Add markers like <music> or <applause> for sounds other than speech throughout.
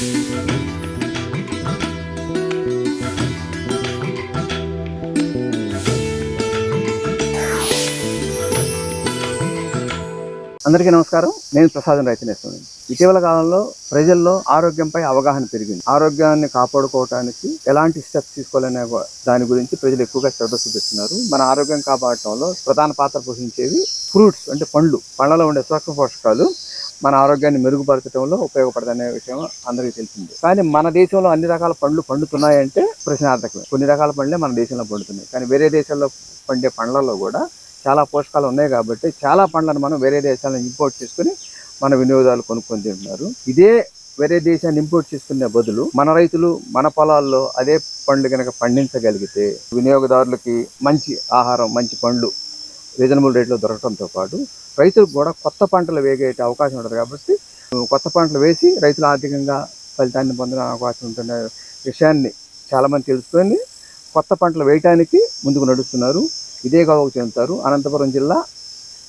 Música అందరికీ నమస్కారం. నేను ప్రసాదం రైతునేస్తుంది ఇటీవల కాలంలో ప్రజల్లో ఆరోగ్యంపై అవగాహన పెరిగింది. ఆరోగ్యాన్ని కాపాడుకోవటానికి ఎలాంటి స్టెప్స్ తీసుకోవాలనే దాని గురించి ప్రజలు ఎక్కువగా శ్రద్ధ చూపిస్తున్నారు. మన ఆరోగ్యం కాపాడటంలో ప్రధాన పాత్ర పోషించేవి ఫ్రూట్స్ అంటే పండ్లు. పండ్లలో ఉండే సూక్ష్మ పోషకాలు మన ఆరోగ్యాన్ని మెరుగుపరచడంలో ఉపయోగపడదనే విషయం అందరికీ తెలిసింది. కానీ మన దేశంలో అన్ని రకాల పండ్లు పండుతున్నాయంటే ప్రశ్నార్థకమే. కొన్ని రకాల పండ్లే మన దేశంలో పండుతున్నాయి. కానీ వేరే దేశాల్లో పండే పండ్లలో కూడా చాలా పోషకాలు ఉన్నాయి కాబట్టి చాలా పండ్లను మనం వేరే దేశాల నుంచి ఇంపోర్ట్ చేసుకుని మన వినియోగదారులు కొనుక్కొని తింటున్నారు. ఇదే వేరే దేశాన్ని ఇంపోర్ట్ చేసుకునే బదులు మన రైతులు మన పొలాల్లో అదే పండ్లు కనుక పండించగలిగితే వినియోగదారులకి మంచి ఆహారం మంచి పండ్లు రీజనబుల్ రేట్లో దొరకడంతో పాటు రైతులకు కూడా కొత్త పంటలు వేగే అవకాశం ఉంటుంది కాబట్టి కొత్త పంటలు వేసి రైతులు ఆర్థికంగా ఫలితాన్ని పొందడం అవకాశం ఉంటున్న విషయాన్ని చాలామంది తెలుసుకొని కొత్త పంటలు వేయటానికి ముందుకు నడుస్తున్నారు. ఇదే గోవకు చెందుతారు. అనంతపురం జిల్లా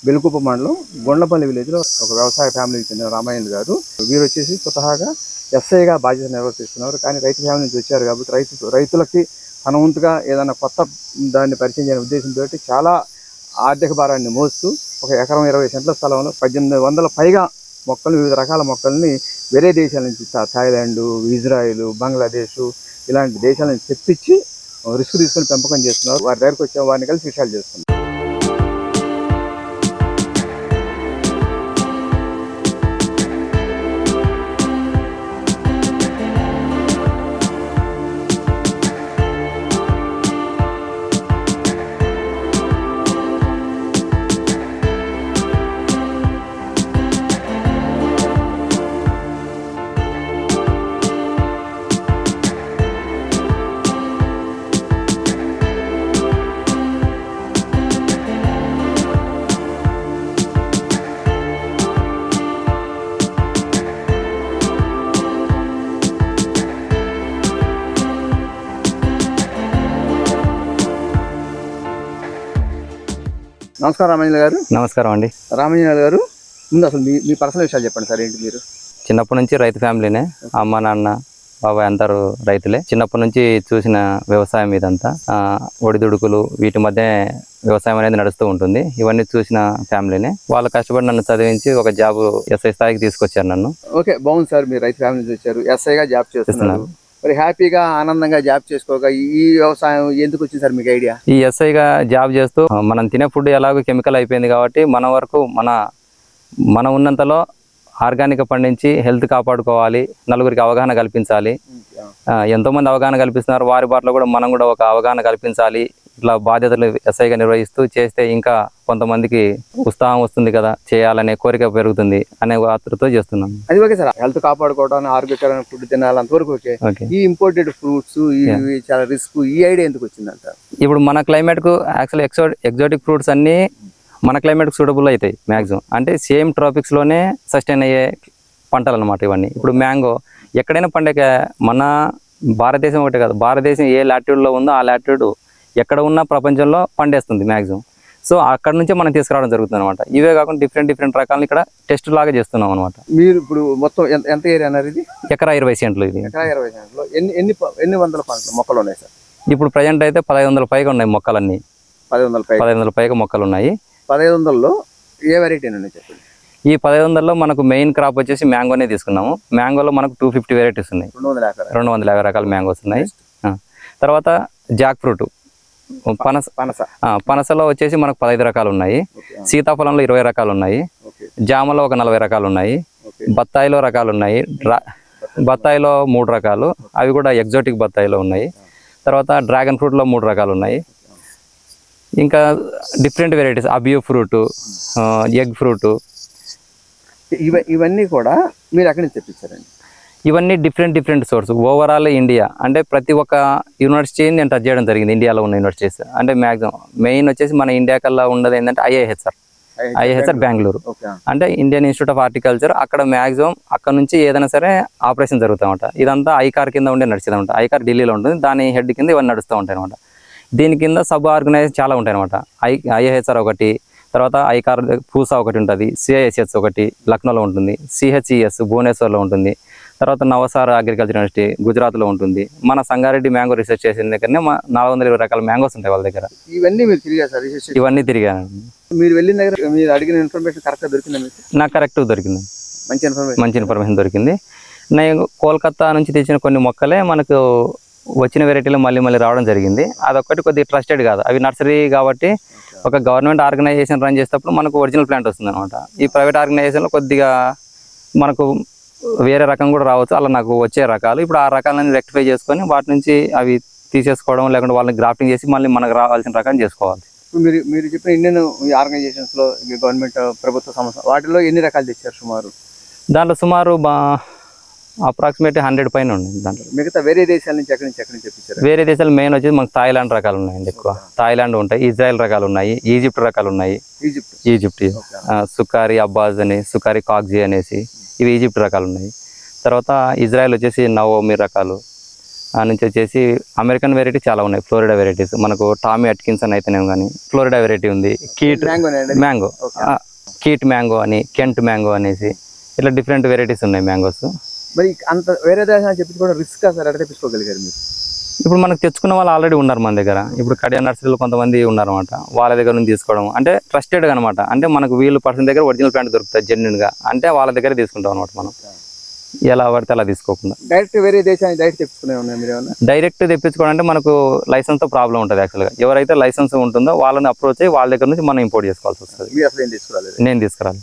వెలుకుప్ప మండలం గుండ్లపల్లి విలేజ్లో ఒక వ్యవసాయ ఫ్యామిలీకి చెందిన రామాయణ గారు. వీరు వచ్చేసి స్వతహాగా ఎస్ఐగా బాధ్యత నిర్వర్తిస్తున్నారు కానీ రైతు ఫ్యామిలీ నుంచి వచ్చారు కాబట్టి రైతు రైతులకి తన వంతుగా ఏదైనా కొత్త దాన్ని పరిచయం చేయని ఉద్దేశంతో చాలా ఆర్థిక భారాన్ని మోస్తూ ఒక ఎకరం ఇరవై సెంట్ల స్థలంలో పద్దెనిమిది వందల పైగా మొక్కలు వివిధ రకాల మొక్కల్ని వేరే దేశాల నుంచి థా- థాయిలాండ్ ఇజ్రాయిల్ బంగ్లాదేశ్ ఇలాంటి దేశాల నుంచి తెప్పించి రిస్క్ తీసుకుని పెంపకం చేస్తున్నారు. వారి దగ్గరకు వచ్చే వారిని కలిసి విషయాలు చేస్తున్నారు. నమస్కారం రామయ్య గారు. నమస్కారం అండి. రామయ్య గారు ముందు అసలు మీ మీ పర్సనల్ విషయాలు చెప్పండి సార్ ఏంటి మీరు? చిన్నప్పటి నుంచి రైతు ఫ్యామిలీనే. అమ్మ నాన్న బాబాయ్ అందరూ రైతులే. చిన్నప్పటి నుంచి చూసిన వ్యవసాయం ఇదంతా. ఆ, ఒడిదుడుకులు వీటి మధ్య వ్యవసాయం అనేది నడుస్తూ ఉంటుంది. ఇవన్నీ చూసిన ఫ్యామిలీనే. వాళ్ళు కష్టపడి నన్ను చదివించి ఒక జాబ్ ఎస్ఐ స్థాయికి తీసుకొచ్చారు నన్ను. ఓకే బాగుంది సార్. మీరు రైతు ఫ్యామిలీ వచ్చారు ఎస్ఐగా జాబ్ చేస్తున్నారు. మరి హ్యాపీగా ఆనందంగా జాబ్ చేసుకోక ఈ వ్యవసాయం ఎందుకు వచ్చింది సార్ మీకు ఐడియా? ఈ ఎస్ఐగా జాబ్ చేస్తూ మనం తినే ఫుడ్ ఎలాగో కెమికల్ అయిపోయింది కాబట్టి మన వరకు మన మన ఉన్నంతలో ఆర్గానిక్ పండించి హెల్త్ కాపాడుకోవాలి నలుగురికి అవగాహన కల్పించాలి. ఎంతోమంది అవగాహన కల్పిస్తున్నారు వారి బాటలో కూడా మనం కూడా ఒక అవగాహన కల్పించాలి. ఇట్లా బాధ్యతలు ఎస్ఐగా నిర్వహిస్తూ చేస్తే ఇంకా కొంతమందికి ఉత్సాహం వస్తుంది కదా చేయాలనే కోరిక పెరుగుతుంది అనే ఆతృతో చేస్తున్నాం. అది ఓకే సార్. హెల్త్ కాపాడుకోవడం ఆరోగ్యకరమైన ఫుడ్ తినాలి అంతవరకు ఓకే. ఈ ఇంపోర్టెడ్ ఫ్రూట్స్ ఇవి చాలా రిస్క్ ఈ ఐడియా ఎందుకు వచ్చిందంట? ఇప్పుడు మన క్లైమేట్కు యాక్చువల్ ఎక్సో ఎగ్జాటిక్ ఫ్రూట్స్ అన్నీ మన క్లైమేట్కి సూటబుల్ అవుతాయి మ్యాక్సిమం అంటే సేమ్ ట్రాపిక్స్లోనే సస్టైన్ అయ్యే పంటలు అనమాట ఇవన్నీ. ఇప్పుడు మ్యాంగో ఎక్కడైనా పండే మన భారతదేశం ఒకటే కాదు. భారతదేశం ఏ లాట్యూడ్లో ఉందో ఆ లాట్యూడ్ ఎక్కడ ఉన్నా ప్రపంచంలో పండేస్తుంది మ్యాక్సిమం సో అక్కడ నుంచే మనం తీసుకురావడం జరుగుతుంది అనమాట ఇవే కాకుండా డిఫరెంట్ డిఫరెంట్ రకాలను ఇక్కడ టెస్ట్ లాగా చేస్తున్నాం అనమాట మీరు ఇప్పుడు మొత్తం ఎంత ఎంత ఏరియా అన్నారు ఇది? ఎకరా ఇరవై సెంట్లు ఇది. ఎకరా ఇరవై సెంట్లో. ఎన్ని ఎన్ని ఎన్ని వందల పంటలు మొక్కలు ఉన్నాయి సార్? ఇప్పుడు ప్రజెంట్ అయితే పదహైదు వందల పైగా ఉన్నాయి మొక్కలన్నీ. పది వందల పై పదహైదు వందల పైగా మొక్కలు ఉన్నాయి. పదహైదు వందల్లో ఏ వెరైటీ ఉన్నాయి చెప్పండి? ఈ పదహైదు వందల్లో మనకు మెయిన్ క్రాప్ వచ్చేసి మ్యాంగోనే తీసుకున్నాము. మ్యాంగోలో మనకు టూ ఫిఫ్టీ వెరైటీస్ ఉన్నాయి. రెండు వందల ఎకరా రెండు వందల యాభై రకాల మ్యాంగోస్ ఉన్నాయి. తర్వాత జాక్ ఫ్రూట్. పనస పనస. పనసలో వచ్చేసి మనకు పదహైదు రకాలు ఉన్నాయి సీతాఫలంలో ఇరవై రకాలు ఉన్నాయి జామలో ఒక నలభై రకాలు ఉన్నాయి బత్తాయిలో రకాలు ఉన్నాయి డ్రా బత్తాయిలో. మూడు రకాలు. అవి కూడా ఎగ్జాటిక్ బత్తాయిలో ఉన్నాయి. తర్వాత డ్రాగన్ ఫ్రూట్లో మూడు రకాలు ఉన్నాయి ఇంకా different varieties abiu fruit egg fruit. ఇవ ఇవన్నీ కూడా మీరు ఎక్కడి నుంచి తెప్పించారండి. ఇవన్నీ different different source overall India అంటే ప్రతి ఒక్క యూనివర్సిటీని నేను టచ్ చేయడం జరిగింది. ఇండియాలో ఉన్న యూనివర్సిటీస్ అంటే మ్యాక్సిమం మెయిన్ వచ్చేసి మన ఇండియా కల్లా ఉన్నది ఏంటంటే ఐఐహెచ్ఆర్ ఐఐహెచ్ఆర్ బెంగళూరు అంటే ఇండియన్ ఇన్స్టిట్యూట్ ఆఫ్ హార్టికల్చర్ అక్కడ మ్యాక్సిమం అక్కడ నుంచి ఏదైనా సరే ఆపరేషన్ జరుగుతూ ఉంటాయి ఇదంతా ఐకార్ కింద ఉండే నడిచేది ఉంటాయి ఐకార్ ఢిల్లీలో ఉంటుంది. దాని హెడ్ కింద ఇవన్నీ నడుస్తూ ఉంటాయి అనమాట దీని కింద సబ్ ఆర్గనైజ్ చాలా ఉంటాయి అనమాట ఐ ఐఏహెచ్ఆర్ ఒకటి తర్వాత ఐకార్ పూసా ఒకటి ఉంటుంది. సిఐఎస్ఎస్ ఒకటి లక్నోలో ఉంటుంది. సిహెచ్ఈఎస్ భువనేశ్వర్లో ఉంటుంది. తర్వాత నవసార్ అగ్రికల్చర్ యూనివర్సిటీ గుజరాత్లో ఉంటుంది. మన సంగారెడ్డి మ్యాంగో రీసెర్చ్ చేసిన దగ్గరనే మా నాలుగు వందల ఇరవై రకాల మ్యాంగోస్ ఉంటాయి వాళ్ళ దగ్గర. ఇవన్నీ మీరు తిరిగారు సార్ రీసెర్చ్ ఇవన్నీ తిరిగాను మీరు వెళ్ళిన దగ్గర మీరు అడిగిన ఇన్ఫర్మేషన్ కరెక్ట్గా దొరికిందా మీకు? నాకు కరెక్ట్ దొరికింది. మంచి ఇన్ఫర్మేషన్. మంచి ఇన్ఫర్మేషన్ దొరికింది. నేను కోల్కతా నుంచి తెచ్చిన కొన్ని మొక్కలే మనకు వచ్చిన వెరైటీలు మళ్ళీ మళ్ళీ రావడం జరిగింది. అదొక్కటి కొద్దిగా ట్రస్టెడ్ కాదు. అవి నర్సరీ కాబట్టి ఒక గవర్నమెంట్ ఆర్గనైజేషన్ రన్ చేసేటప్పుడు మనకు ఒరిజినల్ ప్లాంట్ వస్తుంది అనమాట ఈ ప్రైవేట్ ఆర్గనైజేషన్లో కొద్దిగా మనకు వేరే రకం కూడా రావచ్చు. అలా నాకు వచ్చే రకాలు. ఇప్పుడు ఆ రకాలను రెక్టిఫై చేసుకొని వాటి నుంచి అవి తీసేసుకోవడం లేకుంటే వాళ్ళని గ్రాఫ్టింగ్ చేసి మళ్ళీ మనకు రావాల్సిన రకం చేసుకోవాలి. మీరు మీరు చెప్పిన ఇండియన్ ఆర్గనైజేషన్స్లో గవర్నమెంట్ ప్రభుత్వ సంస్థ వాటిలో ఎన్ని రకాలు తెచ్చారు సుమారు? దాంట్లో సుమారు బా అప్రాక్సిమేట్ హండ్రెడ్ పైన ఉంది దాంట్లో. మిగతా వేరే దేశాల నుంచి ఎక్కడి నుంచి ఎక్కడి నుంచి తెప్పించారు? వేరే దేశాలు మెయిన్ వచ్చేసి మనకు థాయిలాండ్ రకాలు ఉన్నాయండి ఎక్కువ. థాయిలాండ్ ఉంటాయి ఇజ్రాయెల్ రకాలు ఉన్నాయి ఈజిప్ట్ రకాలు ఉన్నాయి. ఈజిప్ట్. ఈజిప్ట్ సుకారి అబ్బాజ్ అని సుకారి కాక్జీ అనేసి. ఇవి ఈజిప్ట్ రకాలు ఉన్నాయి తర్వాత ఇజ్రాయెల్ వచ్చేసి నవోమి రకాలు. ఆ నుంచి వచ్చేసి అమెరికన్ వెరైటీ చాలా ఉన్నాయి. Florida varieties. మనకు టామీ అట్కిన్సన్ అయితేనేమో కానీ ఫ్లోరిడా వెరైటీ ఉంది. Keitt mango. Mango Keitt mango అని కెంట్ మ్యాంగో అనేసి ఇట్లా డిఫరెంట్ వెరైటీస్ ఉన్నాయి మ్యాంగోస్. మరి అంత వేరే దేశాలు చెప్పించుకోవడం రిస్క్ సార్? ఎక్కడ తెప్పించుకోగలిగారు మీరు? ఇప్పుడు మనకు తెచ్చుకున్న వాళ్ళు ఆల్రెడీ ఉన్నారు మన దగ్గర. ఇప్పుడు కడియా నర్సరీలో కొంతమంది ఉన్నారన్నమాట. వాళ్ళ దగ్గర నుంచి తీసుకోవడం. అంటే ట్రస్టెడ్ అనమాట అంటే మనకు వీళ్ళు పర్సన్ దగ్గర ఒరిజినల్ ప్లాంట్ దొరుకుతుంది జెన్యున్గా. అంటే వాళ్ళ దగ్గర తీసుకుంటాం అనమాట మనం. ఎలా పడితే అలా తీసుకోకుండా. డైరెక్ట్ వేరే దేశానికి డైరెక్ట్ తెప్పించుకునే డైరెక్ట్ తెప్పించుకోవడం అంటే మనకు లైసెన్స్తో ప్రాబ్లం ఉంటుంది యాక్చువల్గా ఎవరైతే లైసెన్స్ ఉంటుందో వాళ్ళని అప్రోచ్ అయ్యి వాళ్ళ దగ్గర నుంచి మనం ఇంపోర్ట్ చేసుకోవాల్సి వస్తుంది. నేను తీసుకురాలి.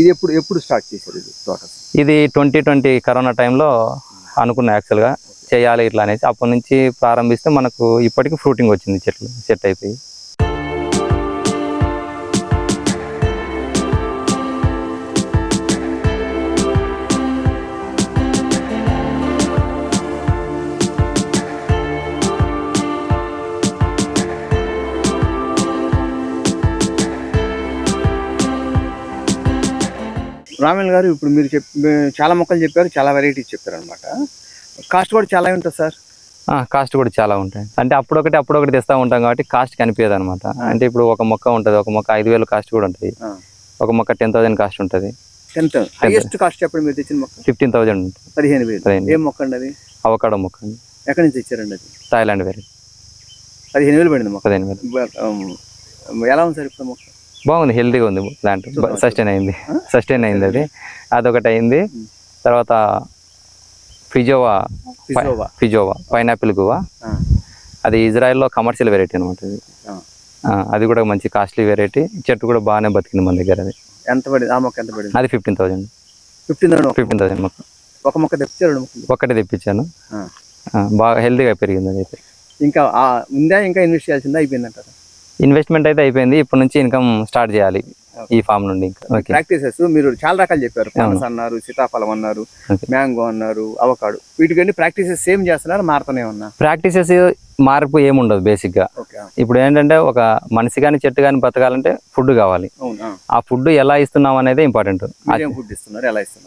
ఇది ఎప్పుడు ఎప్పుడు స్టార్ట్ చేశారు ఇది తోట ఇది ట్వంటీ ట్వంటీ కరోనా టైంలో అనుకున్నా యాక్చువల్గా చేయాలి ఇట్లా అనేసి అప్పటి నుంచి ప్రారంభిస్తే మనకు ఇప్పటికి ఫ్రూటింగ్ వచ్చింది చెట్లు సెట్ అయిపోయి. రామేల్ గారు ఇప్పుడు మీరు చెప్ చాలా మొక్కలు చెప్పారు చాలా వెరైటీస్ చెప్పారు అనమాట కాస్ట్ కూడా చాలా ఉంటుంది సార్. కాస్ట్ కూడా చాలా ఉంటాయి. అంటే అప్పుడొకటి అప్పుడొకటి తెస్తూ ఉంటాం కాబట్టి కాస్ట్ కనిపించదు అనమాట అంటే ఇప్పుడు ఒక మొక్క ఉంటుంది ఒక మొక్క ఐదు వేలు కాస్ట్ కూడా ఉంటుంది. ఒక మొక్క టెన్ థౌసండ్ కాస్ట్ ఉంటుంది. హైయెస్ట్ కాస్ట్ చెప్పండి మీరు తెచ్చిన మొక్క. ఫిఫ్టీన్ థౌసండ్ పదిహేను వేలు. ఏం మొక్క అండి అది? అవకాడో మొక్క అండి. ఎక్కడి నుంచి తెచ్చారండి అది? థాయిలాండ్ వేరే. పదిహేను వేలు పడింది మొక్క. పదిహేను వేలు. ఎలా ఉంది సార్ ఇప్పుడు మొక్క? బాగుంది హెల్తీగా ఉంది ప్లాంట్. సస్టైన్ అయింది. సస్టైన్ అయింది అది. అదొకటి అయింది. తర్వాత ఫిజోవా ఫిజోవా ఫిజోవా పైనాపిల్ గువా? అది ఇజ్రాయెల్లో కమర్షియల్ వెరైటీ అనమాట ఇది అది కూడా మంచి కాస్ట్లీ వెరైటీ చెట్టు కూడా బాగానే బతికింది మన దగ్గర అది. ఎంత పడింది? ఆ మొక్క ఎంత పడింది? అది fifteen thousand fifteen thousand fifteen thousand మొక్క. ఒక మొక్క తెప్పించారు మొక్కలు ఒక్కటే తెప్పించాను. బాగా హెల్తీగా పెరిగింది అది అయితే. ఇంకా ఆ, ఉందా? ఇంకా ఇన్వెస్ట్ చేయాల్సిందా? అయిపోయింది అంటారు ఇన్వెస్ట్మెంట్ అయితే అయిపోయింది. ఇప్పటి నుంచి ఇన్కమ్ స్టార్ట్ చేయాలి. ఈ ఫామ్ నుండి ప్రాక్టీసెస్ మీరు చాలా రకాలు చెప్పారు. పనస అన్నారు సీతాఫలం అన్నారు. మ్యాంగో అన్నారు అవకాడు. వీటికన్నీ ప్రాక్టీసెస్ సేమ్ చేస్తున్నారు? మారుతూనే ఉన్నా? ప్రాక్టీసెస్ మార్పు ఏముండదు బేసిక్గా ఓకే ఇప్పుడు ఏంటంటే ఒక మనిషి కానీ చెట్టు కానీ బతకాలంటే ఫుడ్ కావాలి. ఆ ఫుడ్ ఎలా ఇస్తున్నాం అనేది ఇంపార్టెంట్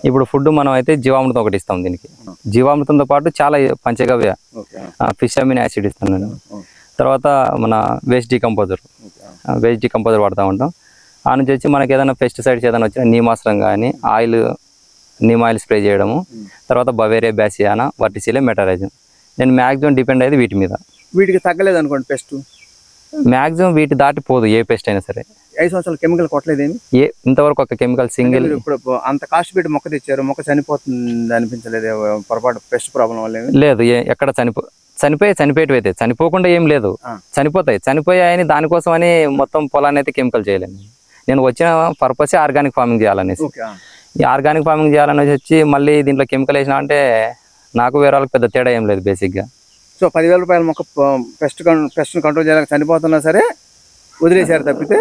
ఇప్పుడు ఫుడ్ మనం అయితే జీవామృతం ఒకటి ఇస్తాం దీనికి. జీవామృతంతో పాటు చాలా పంచగవ్య ఫిష్ అమిన్ యాసిడ్ ఇస్తాను నేను. తర్వాత మన వేస్ట్ డికంపోజర్ వేస్ట్ డికంపోజర్ వాడుతూ ఉంటాం. ఆ నుంచి వచ్చి మనకి ఏదైనా పెస్టిసైడ్స్ ఏదైనా వచ్చినా నీమాస్త్రం కానీ ఆయిల్ నీమ్ ఆయిల్ స్ప్రే చేయడము తర్వాత బవేరియా బ్యాసియానా వర్టిసిలే మెటరైజన్ నేను మ్యాక్సిమం డిపెండ్ అయ్యేది వీటి మీద. వీటికి తగ్గలేదు అనుకోండి పెస్ట్? మ్యాక్సిమం వీటి దాటిపోదు ఏ పెస్ట్ అయినా సరే. ఐదు సంవత్సరాలు కెమికల్ కొట్టలేదేమి? ఏ ఇంతవరకు ఒక కెమికల్ సింగిల్ ఇప్పుడు అంత కాస్ట్ పెట్టి మొక్క తెచ్చారు మొక్క చనిపోతుంది అనిపించలేదు పొరపాటు పెస్ట్ ప్రాబ్లం వల్ల లేదు ఎక్కడ చనిపో చనిపోయి చనిపోయేటివి అయితే చనిపోకుండా ఏం లేదు. చనిపోతాయి చనిపోయాయని దానికోసం అని మొత్తం పొలాన్ని అయితే కెమికల్ చేయలేను నేను వచ్చిన పర్పసే ఆర్గానిక్ ఫార్మింగ్ చేయాలనేసి. ఈ ఆర్గానిక్ ఫార్మింగ్ చేయాలనేసి వచ్చి మళ్ళీ దీంట్లో కెమికల్ వేసినా అంటే నాకు వేరే వాళ్ళకి పెద్ద తేడా ఏం లేదు బేసిక్గా సో పదివేల రూపాయల మొక్క పెస్ట్ పెస్ట్ కంట్రోల్ చేయడానికి చనిపోతున్నా సరే వదిలేశారు తప్పితే?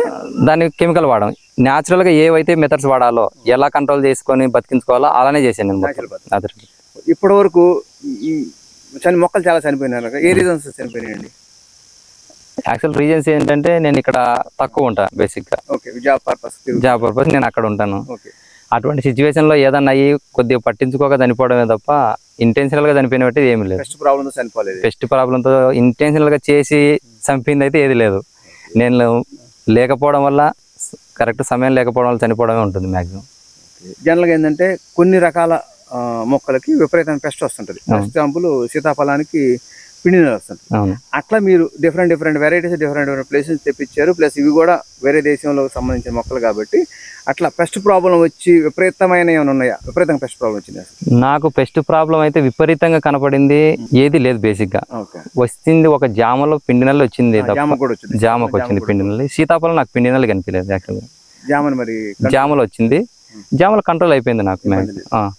దాన్ని కెమికల్ వాడడం. న్యాచురల్గా ఏవైతే మెథడ్స్ వాడాలో ఎలా కంట్రోల్ చేసుకొని బతికించుకోవాలో అలానే చేశాను నేను ఇప్పటి వరకు చని మొక్కలు చాలా చనిపోయినారు ఏ రీజన్స్ చనిపోయినాయండి? యాక్చువల్ రీజన్స్ ఏంటంటే నేను ఇక్కడ తక్కువ ఉంటా బేసిక్గా okay job purpose job purpose నేను అక్కడ ఉంటాను. ఓకే అటువంటి సిచ్యువేషన్లో ఏదన్నా అయ్యి కొద్దిగా పట్టించుకోక చనిపోవడమే తప్ప ఇంటెన్షనల్గా చనిపోయినట్టు ఏమీ లేదు. పెస్ట్ ప్రాబ్లంతో చనిపోలేదు. పెస్ట్ ప్రాబ్లంతో ఇంటెన్షనల్గా చేసి చంపింది అయితే ఏది లేదు. నేను లేకపోవడం వల్ల కరెక్ట్ సమయం లేకపోవడం వల్ల చనిపోవడమే ఉంటుంది మ్యాక్సిమం జనరల్గా ఏంటంటే కొన్ని రకాల మొక్కలకి విపరీతమైన పెస్ట్ వస్తుంటది. ఫర్ ఎగ్జాంపుల్ సీతాఫలానికి పిండి వస్తుంది. అట్లా మీరు different different varieties different different places తెప్పించారు. ప్లస్ ఇవి కూడా వేరే దేశంలో సంబంధించిన మొక్కలు కాబట్టి అట్లా పెస్ట్ ప్రాబ్లం వచ్చి విపరీతమైన ఏమైనా ఉన్నాయా? విపరీతంగా పెస్ట్ ప్రాబ్లం వచ్చింది నాకు పెస్ట్ ప్రాబ్లం అయితే విపరీతంగా కనపడింది ఏది లేదు బేసిక్గా. ఓకే వచ్చింది ఒక జామలో పిండి నెల వచ్చింది జామకు వచ్చింది పిండి నెల సీతాఫలం నాకు పిండి నెల కనిపించలేదు యాక్చువల్గా మరి జామలో వచ్చింది. జామలో కంట్రోల్ అయిపోయింది నాకు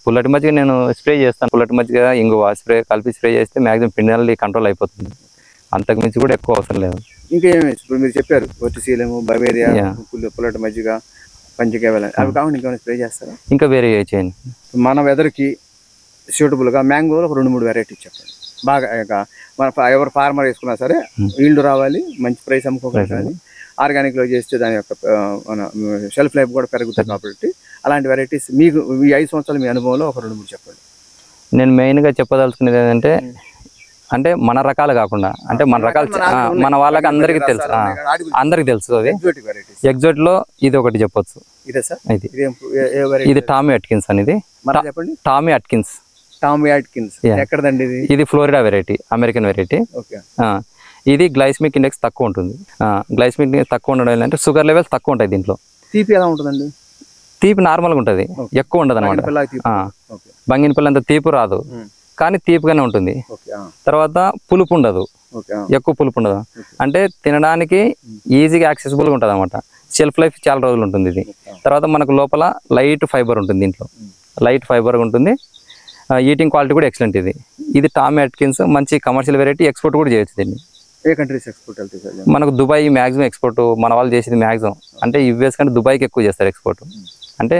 పుల్లటి మజ్జిగ నేను స్ప్రే చేస్తాను. పుల్లటి మజ్జిగ ఇంగువ స్ప్రే కలిపి స్ప్రే చేస్తే మ్యాక్సిమం పిండి కంట్రోల్ అయిపోతుంది. అంతకు మించి కూడా ఎక్కువ అవసరం లేదు. ఇంకా ఏమి ఇప్పుడు మీరు చెప్పారు ఒట్టిశీలము బవేరియా పుల్లటి మజ్జిగ పంచకేవల అవి కాకుండా ఇంకేమైనా స్ప్రే చేస్తారా? ఇంకా వేరే చేయండి మన వెదర్కి సూటబుల్గా మ్యాంగోలో ఒక రెండు మూడు వెరైటీ చెప్పండి. బాగా ఇక మన ఎవరు ఫార్మర్ వేసుకున్నా సరే ఈల్డ్ రావాలి మంచి ప్రైస్ అమ్ముకోవాలి ఆర్గానిక్లో చేస్తే దాని యొక్క మన షెల్ఫ్ లైఫ్ కూడా పెరుగుతుంది. కాబట్టి అలాంటి వెరైటీస్ మీకు ఈ ఐదు సంవత్సరాలు మీ అనుభవంలో ఒక రెండు మూడు చెప్పండి. నేను మెయిన్గా చెప్పదలుచుకునేది ఏంటంటే అంటే మన రకాలు కాకుండా అంటే మన రకాలు మన వాళ్ళకి అందరికీ తెలుసు. అందరికీ తెలుసు వెరైటీస్ ఎగ్జాక్ట్లో ఇది ఒకటి చెప్పొచ్చు. ఇదే టామీ అట్కిన్స్ అనేది చెప్పండి. Tommy Atkins Tom Yeah. ఎక్కడదండి ఇది? ఇది Florida variety American variety okay. ఇది గ్లైస్మిక్ ఇండెక్స్ తక్కువ ఉంటుంది. గ్లైస్మిక్ ఇండెక్స్ తక్కువ ఉండడం ఏంటంటే షుగర్ లెవెల్స్ తక్కువ ఉంటాయి దీంట్లో. తీపి ఎలా ఉంటుందండి? తీపి నార్మల్గా ఉంటుంది. ఎక్కువ ఉండదు అనమాట ఓకే. బంగినపల్లి అంత తీపి రాదు. కానీ తీపిగానే ఉంటుంది. తర్వాత పులుపు ఉండదు. ఎక్కువ పులుపు ఉండదు. అంటే తినడానికి ఈజీగా యాక్సెసిబుల్గా ఉంటుంది అనమాట షెల్ఫ్ లైఫ్ చాలా రోజులు ఉంటుంది ఇది. తర్వాత మనకు లోపల లైట్ ఫైబర్ ఉంటుంది దీంట్లో. లైట్ ఫైబర్ ఉంటుంది. ఈటింగ్ క్వాలిటీ కూడా ఎక్సలెంట్ ఇది. ఇది టామ్ అట్కిన్స్ మంచి కమర్షియల్ వెరైటీ ఎక్స్పోర్ట్ కూడా చేయొచ్చు దీన్ని. ఏ కంట్రీస్ ఎక్స్పోర్ట్ వెళ్తాయి మనకు దుబాయ్ మ్యాక్సిమం ఎక్స్పోర్ట్ మన వాళ్ళు చేసేది మ్యాక్సిమం అంటే యుఎస్ కంటే దుబాయ్కి ఎక్కువ చేస్తారు ఎక్స్పోర్ట్. అంటే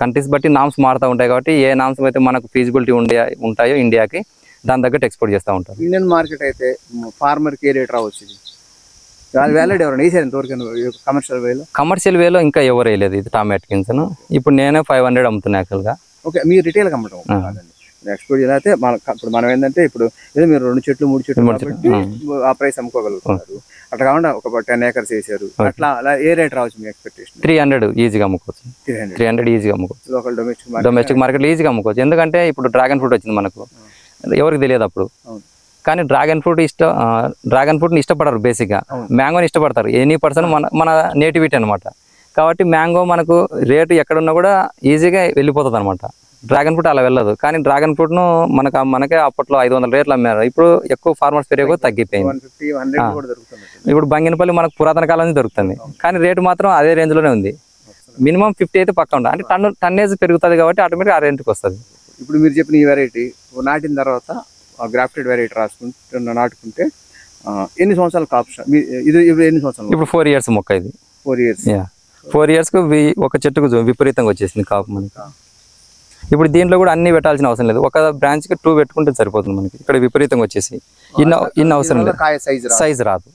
కంట్రీస్ బట్టి నామ్స్ మారుతూ ఉంటాయి కాబట్టి ఏ నామ్స్ అయితే మనకు ఫీజిబిలిటీ ఉండే ఉంటాయో ఇండియాకి దాని తగ్గట్టు ఎక్స్పోర్ట్ చేస్తూ ఉంటారు. ఇండియన్ మార్కెట్ అయితే ఫార్మర్కి ఏ రేట్ రావచ్చు ఇది? వాళ్ళు వ్యాలిడ్ ఎవరైనా? వేసారు ఇంతవరకు కమర్షియల్ వేలో కమర్షియల్ వేలో ఇంకా ఎవరు వేయలేదు ఇది టామ్ అట్కిన్స్ ఇప్పుడు నేనే ఫైవ్ హండ్రెడ్ అమ్ముతున్నా యాక్చువల్గా ఓకే మీరు రిటైల్ అమ్మటం ఎక్స్పోర్ట్ చేయాలంటే మన ఇప్పుడు మనం ఏంటంటే ఇప్పుడు ఏదో మీరు రెండు చెట్లు మూడు చెట్లు కాబట్టి ఆ. ప్రైస్ అమ్ముకోగలుగుతున్నారు. అట్లా కాకుండా ఒక టెన్ ఏకర్స్ వేసారు. అట్లా అలా ఏ రేట్ రావచ్చు మీ ఎక్స్పెక్టేషన్ త్రీ హండ్రెడ్ ఈజీగా అమ్ముకోవచ్చు. త్రీ హండ్రెడ్ ఈజీగా అమ్ముకోవచ్చు. లోకల్ డొమెస్టిక్ మార్కెట్ డొమెస్టిక్ మార్కెట్లో ఈజీగా అమ్ముకోవచ్చు. ఎందుకంటే ఇప్పుడు డ్రాగన్ ఫ్రూట్ వచ్చింది మనకు. ఎవరికి తెలియదు అప్పుడు. కానీ డ్రాగన్ ఫ్రూట్ ఇష్ట డ్రాగన్ ఫ్రూట్ని ఇష్టపడరు బేసిక్గా. మ్యాంగోని ఇష్టపడతారు. ఎనీ పర్సన్ మన మన నేటివిటీ అనమాట కాబట్టి మ్యాంగో మనకు రేటు ఎక్కడున్నా కూడా ఈజీగా వెళ్ళిపోతుంది అనమాట డ్రాగన్ ఫ్రూట్ అలా వెళ్ళదు. కానీ డ్రాగన్ ఫ్రూట్ను మనకు మనకే అప్పట్లో ఐదు వందల రేట్లు అమ్మారు. ఇప్పుడు ఎక్కువ ఫార్మర్స్ పెరిగి తగ్గిపోయింది. ఇప్పుడు బంగినపల్లి మనకు పురాతన కాలం దొరుకుతుంది. కానీ రేటు మాత్రం అదే రేంజ్లోనే ఉంది. మినిమం ఫిఫ్టీ అయితే పక్క ఉంటుంది. అంటే టన్ టన్నేజ్ పెరుగుతుంది కాబట్టి ఆటోమేటిక్ ఆ రేంజ్కి వస్తుంది. ఇప్పుడు మీరు చెప్పిన ఈ వెరైటీ నాటిన తర్వాత గ్రాఫ్టెడ్ వెరైటీ రాసుకుంటే నాటుకుంటే ఎన్ని సంవత్సరాల కాప్షన్ ఇది ఎన్ని సంవత్సరాలు? ఇప్పుడు ఫోర్ ఇయర్స్ మొక్క ఇది. ఫోర్ ఇయర్స్ ఫోర్ ఇయర్స్కి ఒక చెట్టుకు విపరీతంగా వచ్చేసింది కాపు మనకి. ఇప్పుడు దీంట్లో కూడా అన్ని పెట్టాల్సిన అవసరం లేదు. ఒక బ్రాంచ్కి టూ పెట్టుకుంటే సరిపోతుంది మనకి. ఇక్కడ విపరీతంగా వచ్చేసి. ఇన్న ఇన్న అవసరం లేదు. సైజ్ రాదు.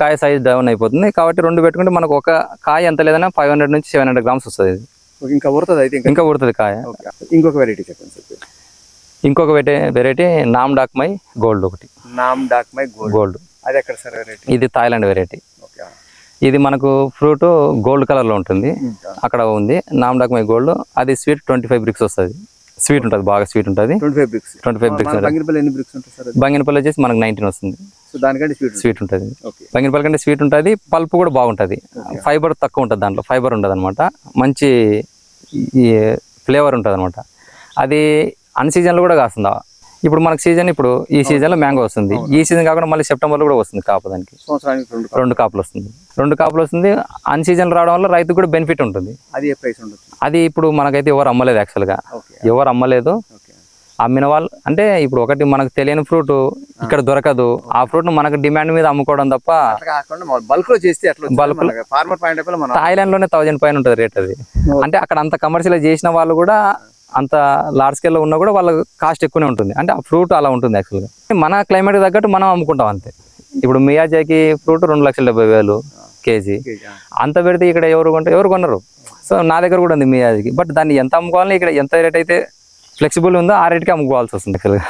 కాయ సైజ్ డౌన్ అయిపోతుంది. కాబట్టి రెండు పెట్టుకుంటే మనకు ఒక కాయ ఎంత లేదన్నా ఫైవ్ హండ్రెడ్ నుంచి సెవెన్ హండ్రెడ్ గ్రామ్స్ వస్తుంది ఇది. ఇంకా ఉడుతుంది అయితే ఇంకా? ఉడుతుంది కాయ. ఇంకొక వెరైటీ చెప్పండి సార్ ఇంకొక వెరైటీ నామ్ డాక్మై గోల్డ్ ఒకటి. Nam Dok Mai gold gold అది ఎక్కడ సార్ వెరైటీ ఇది థాయిలాండ్ వెరైటీ ఓకే ఇది మనకు ఫ్రూట్ గోల్డ్ కలర్లో ఉంటుంది. అక్కడ ఉంది. Nam Dokmai gold. అది స్వీట్ ట్వంటీ ఫైవ్ బ్రిక్స్ వస్తుంది. స్వీట్ ఉంటుంది బాగా స్వీట్ ఉంటుంది. Twenty five brix twenty five brix Banganapalli వచ్చేసి మనకు నైన్టీన్ వస్తుంది. సో దానికంటే స్వీట్ స్వీట్ ఉంటుంది. బంగినపల్లి కంటే స్వీట్ ఉంటుంది పల్ప్ కూడా బాగుంటుంది. ఫైబర్ తక్కువ ఉంటుంది దాంట్లో ఫైబర్ ఉంటుంది అనమాట మంచి ఈ ఫ్లేవర్ ఉంటుంది అనమాట అది అన్ సీజన్లో కూడా కాస్తుంది? ఇప్పుడు మనకు సీజన్ ఇప్పుడు ఈ సీజన్లో మ్యాంగో వస్తుంది. ఈ సీజన్ కాకుండా మళ్ళీ సెప్టెంబర్లో కూడా వస్తుంది కాపు దానికి. రెండు కాపులు. వస్తుంది. రెండు కాపులు వస్తుంది. అన్ సీజన్ రావడం వల్ల రైతుకు కూడా బెనిఫిట్ ఉంటుంది. అది అది ఇప్పుడు మనకైతే ఎవరు అమ్మలేదు యాక్చువల్గా ఓకే. ఎవరు అమ్మలేదు. అమ్మిన వాళ్ళు అంటే ఇప్పుడు ఒకటి మనకు తెలియని ఫ్రూట్ ఇక్కడ దొరకదు. ఆ ఫ్రూట్ మనకు డిమాండ్ మీద అమ్ముకోవడం తప్ప బల్క్లో చేస్తే లో- మనం థాయిలాండ్లోనే థౌజండ్ పైన ఉంటుంది రేట్ అది. అంటే అక్కడ అంత కమర్షియల్ చేసిన వాళ్ళు కూడా అంత లార్జ్ స్కేల్లో ఉన్నా కూడా వాళ్ళ కాస్ట్ ఎక్కువనే ఉంటుంది. అంటే ఆ ఫ్రూట్ అలా ఉంటుంది యాక్చువల్గా మన క్లైమేట్ తగ్గట్టు మనం అమ్ముకుంటాం అంతే. ఇప్పుడు మియాజాకి ఫ్రూట్ రెండు లక్షల డెబ్బై వేలు కేజీ. అంత పెడితే ఇక్కడ ఎవరు కొంటే ఎవరు కొనరు. సో నా దగ్గర కూడా ఉంది మియాజాకి. బట్ దాన్ని ఎంత అమ్ముకోవాలని ఇక్కడ ఎంత రేట్ అయితే ఫ్లెక్సిబుల్ ఉందో ఆ రేట్కి అమ్ముకోవాల్సి వస్తుంది యాక్చువల్గా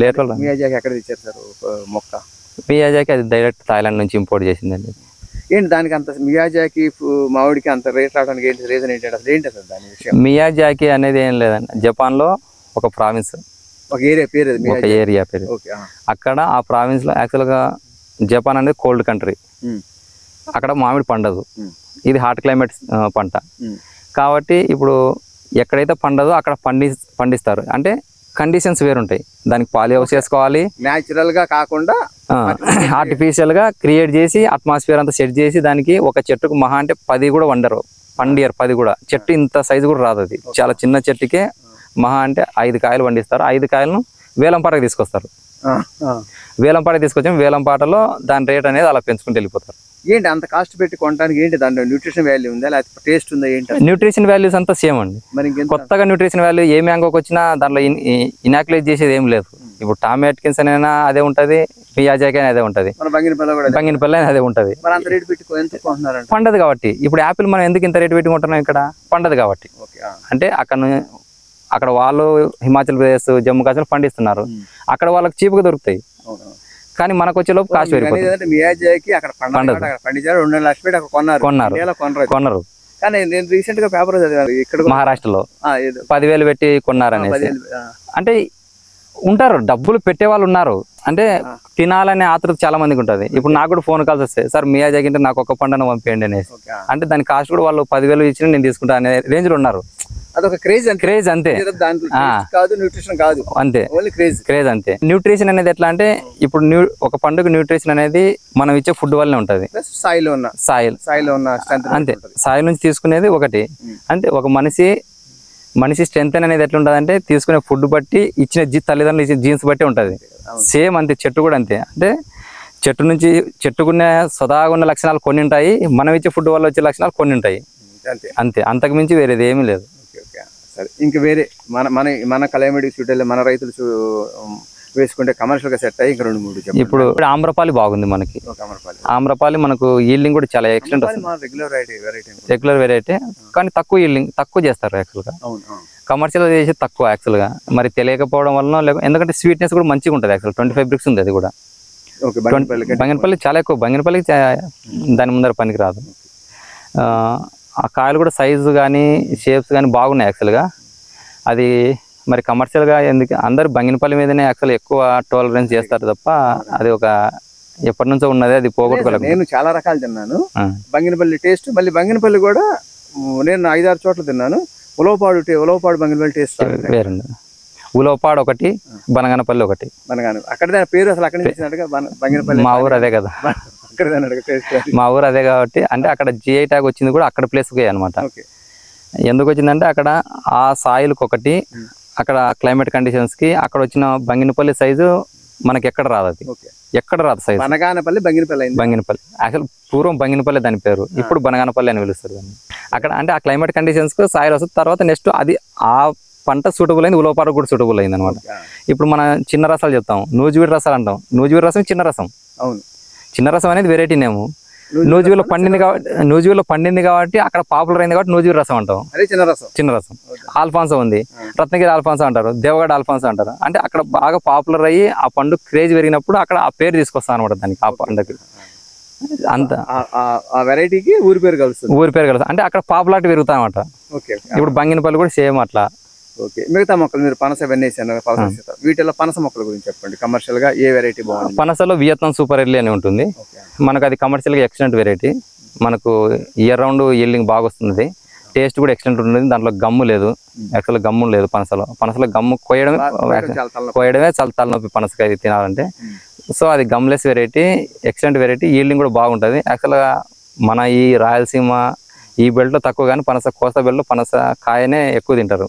లేట్ మీ అజాకి ఎక్కడ తెచ్చారు సార్ మొక్క? మియాజాకి అది డైరెక్ట్ థాయిలాండ్ నుంచి ఇంపోర్ట్ చేసిందండి. ఏంటి దానికి అంత మియాజాకి మామిడికి అంత రేట్ రావడానికి ఏంటి రీజన్ ఏంటి అసలు ఏంటి అసలు దాని విషయం? మియాజాకి అనేది ఏం లేదండి. జపాన్లో ఒక ప్రావిన్స్. ఒక ఏరియా పేరు ఒక ఏరియా పేరు. ఓకే ఆ. అక్కడ ఆ ప్రావిన్స్లో యాక్చువల్గా జపాన్ అనేది కోల్డ్ కంట్రీ. అక్కడ మామిడి పండదు. ఇది హాట్ క్లైమేట్ పంట. కాబట్టి ఇప్పుడు ఎక్కడైతే పండదో అక్కడ పండి పండిస్తారు. అంటే కండిషన్స్ వేరుంటాయి. దానికి పాలి హౌస్ చేసుకోవాలి. న్యాచురల్గా కాకుండా ఆర్టిఫిషియల్ <laughs> గా క్రియేట్ చేసి అట్మాస్ఫియర్ అంతా సెట్ చేసి దానికి ఒక చెట్టుకు మహా అంటే పది కూడా వండరు. పండియర్ పది కూడా. చెట్టు ఇంత సైజు కూడా రాదు అది. చాలా చిన్న చెట్టుకే మహా అంటే ఐదు కాయలు పండిస్తారు ఐదు కాయలను వేలంపాటకు తీసుకొస్తారు. వేలంపాటకు తీసుకొచ్చి. వేలంపాటలో దాని రేట్ అనేది అలా పెంచుకుంటూ వెళ్ళిపోతారు. ఏంటి అంత కాస్ట్ పెట్టి కొనడానికి ఏంటి దాంట్లో న్యూట్రిషన్ వాల్యూ ఉందా? లేకపోతే టేస్ట్ ఉందా ఏంటి? న్యూట్రిషన్ వాల్యూస్ అంతా సేమ్ అండి. మరి కొత్తగా న్యూట్రిషన్ వాల్యూ ఏ మ్యాంగోకి వచ్చినా దాంట్లో ఇనాక్యులేట్ చేసేది ఏం లేదు. ఇప్పుడు టామాటికిన్స్ అయినా అదే ఉంటుంది పియాజాకి అయినా అదే ఉంటుంది. బంగినపల్లి అదే. ఉంటుంది. పండదు కాబట్టి. ఇప్పుడు యాపిల్ మనం ఎందుకు ఇంత రేటు పెట్టుకుంటున్నాం ఇక్కడ? పండదు కాబట్టి. అంటే అక్కడ అక్కడ వాళ్ళు హిమాచల్ ప్రదేశ్ జమ్మూ కాశ్మీర్ పండిస్తున్నారు. ఉమ్. అక్కడ వాళ్ళకి చీప్గా దొరుకుతాయి. కానీ మనకు వచ్చే లోపు కాస్ట్ పెరిగిపోతుంది. మియాజాకి అక్కడ పండదు పండించారు రెండు నెలల లక్షలు పెట్టి అక్కడ కొన్నారు. కొన్నారు. కానీ నేను రీసెంట్గా పేపర్ చదివాను ఇక్కడ కూడా- మహారాష్ట్రలో. పదివేలు పెట్టి కొన్నారనేసి. అంటే ఉంటారు డబ్బులు పెట్టే వాళ్ళు ఉన్నారు. అంటే తినాలనే ఆతృత చాలా మందికి ఉంటుంది. ఇప్పుడు నాకు కూడా ఫోన్ కాల్స్ వస్తాయి సార్ మియా జగింటే నాకు ఒక పండుగ పంపేయండి అనేసి. అంటే దాని కాస్ట్ కూడా వాళ్ళు పదివేలు ఇచ్చిన నేను తీసుకుంటా అనే రేంజ్లో ఉన్నారు. అదొక క్రేజ్ అంతే. క్రేజ్ అంతే. దాంట్లో కాదు న్యూట్రిషన్ కాదు. అంతే. ఓన్లీ క్రేజ్ క్రేజ్ అంతే. న్యూట్రిషన్ అనేది ఎట్లా అంటే ఇప్పుడు న్యూ ఒక పండుగ న్యూట్రిషన్ అనేది మనం ఇచ్చే ఫుడ్ వల్లనే ఉంటుంది. సాయిలో ఉన్న. సాయిల్. సాయిలో ఉన్న అంతే. సాయిల్ నుంచి తీసుకునేది ఒకటి. అంటే ఒక మనిషి మనిషి స్ట్రెంత్ అనేది ఎట్లా ఉంటుంది అంటే తీసుకునే ఫుడ్ బట్టి ఇచ్చిన జీ తల్లిదండ్రులు ఇచ్చిన జీన్స్ బట్టి ఉంటుంది. సేమ్ అంతే. చెట్టు కూడా అంతే. అంటే చెట్టు నుంచి చెట్టుకునే సదాగా ఉన్న లక్షణాలు కొన్ని ఉంటాయి. మనం ఇచ్చే ఫుడ్ వల్ల వచ్చే లక్షణాలు కొన్ని ఉంటాయి. అంతే. అంతే. అంతకు మించి వేరేది ఏమీ లేదు. సరే ఇంకా వేరే మన మన మన క్లైమేటిక్ చుట్టూ మన రైతులు వేసుకుంటే కమర్షియల్గా సెట్ అయ్యి ఇంకా రెండు మూడు ఇప్పుడు ఆమ్రపాలి బాగుంది మనకి. ఆమ్రపాలి. మనకు ఈల్డింగ్ కూడా చాలా ఎక్సలెంట్ మన రెగ్యులర్ వెరైటీ కానీ తక్కువ ఈల్డింగ్ తక్కువ చేస్తారు యాక్చువల్గా. కమర్షియల్ చేసి తక్కువ యాక్చువల్గా మరి తెలియకపోవడం వలన లేక ఎందుకంటే స్వీట్నెస్ కూడా మంచిగా ఉంటుంది యాక్చువల్ ట్వంటీ ఫైవ్ బ్రిక్స్ ఉంది అది కూడా. బంగినపల్లి చాలా ఎక్కువ బంగినపల్లికి దాని ముందర పనికి రాదు ఆ, కాయలు కూడా సైజు కానీ షేప్స్ కానీ బాగున్నాయి యాక్చువల్గా అది మరి కమర్షియల్గా ఎందుకు అందరు బంగినపల్లి మీదనే యాక్చువల్ ఎక్కువ టాలరెన్స్ చేస్తారు తప్ప అది ఒక ఎప్పటి నుంచో ఉన్నది అది పోగొట్టుకోలేదు నేను చాలా రకాలు తిన్నాను. బంగినపల్లి టేస్ట్ మళ్ళీ బంగినపల్లి కూడా నేను ఐదారు చోట్ల తిన్నాను. ఉలవపాడు ఉలవపాడు బంగినపల్లి టేస్ట్ వేరండి. ఉలవపాడు ఒకటి బనగనపల్లి ఒకటి. మనగాను అక్కడ పేరు అసలు అక్కడి బంగినపల్లి మా ఊరు అదే కదా. <laughs> మా ఊరు అదే కాబట్టి అంటే అక్కడ జిఐ ట్యాగ్ వచ్చింది కూడా అక్కడ ప్లేస్కే అనమాట ఎందుకు వచ్చిందంటే అక్కడ ఆ సాయిల్కి ఒకటి అక్కడ క్లైమేట్ కండిషన్స్కి అక్కడ వచ్చిన బంగినపల్లి సైజు మనకి ఎక్కడ రాదు అది. ఎక్కడ రాదు సైజు బనగానపల్లి బంగినపల్లి అయింది. బంగినపల్లి. అసలు పూర్వం బంగినపల్లి దాని పేరు ఇప్పుడు బనగానపల్లి అని పిలుస్తారు దాన్ని. అక్కడ అంటే ఆ క్లైమేట్ కండిషన్స్కి సాయిల్ వస్తుంది తర్వాత నెక్స్ట్ అది ఆ పంట సూటబుల్ అయింది ఉలోపాట కూడా సూటబుల్ అయింది అనమాట ఇప్పుడు మన చిన్న రసాలు చెప్తాం. నూజివీడి రసాలు అంటాం. నూజివీడి రసం చిన్న రసం. అవును. చిన్న రసం అనేది వెరైటీ నేము. నూజివీలో పండింది కాబట్టి నూజివీలో పండింది కాబట్టి అక్కడ పాపులర్ అయింది కాబట్టి నూజివీడి రసం అంటాం. అదే చిన్న రసం. చిన్న రసం. ఆల్ఫాన్సో ఉంది. రత్నగిరి ఆల్ఫాన్సో అంటారు. దేవగడ ఆల్ఫాన్సో అంటారు. అంటే అక్కడ బాగా పాపులర్ అయ్యి ఆ పండు క్రేజ్ పెరిగినప్పుడు అక్కడ ఆ పేరు తీసుకొస్తాను అనమాట దానికి ఆ పండుగకి. అంత ఆ- వెరైటీకి ఊరి పేరు కలుస్తుంది. ఊరి పేరు కలుస్తా అంటే అక్కడ పాపులారిటీ పెరుగుతా అనమాట ఇప్పుడు బంగినపల్లి కూడా సేమ్ అట్లా. ఓకే. మిగతా మొక్కలు మీరు పనస ఇవన్నీ వేసాను పనస సీత. వీటిలో పనస మొక్కల గురించి చెప్పండి. కమర్షియల్గా ఏ వెరైటీ బాగుంది? పనసలో వియత్నాం సూపర్ ఎర్లీ అని ఉంటుంది. మనకు అది కమర్షియల్గా ఎక్సలెంట్ వెరైటీ మనకు ఇయర్ రౌండ్ ఈల్డింగ్ బాగా వస్తుంది టేస్ట్ కూడా ఎక్సలెంట్ ఉంటుంది. దాంట్లో గమ్ము లేదు. యాక్చువల్ గమ్ము లేదు పనసలో. పనసలో గమ్ము కోయడమే కోయడమే చాలా తలనొప్పి పనసకాయ తినాలంటే. సో అది gumless variety excellent variety yielding కూడా బాగుంటుంది. యాక్చువల్గా మన ఈ రాయలసీమ ఈ బెల్ట్లో తక్కువ కానీ పనస కోస్తా బెల్ట్లో పనస కాయనే ఎక్కువ తింటారు.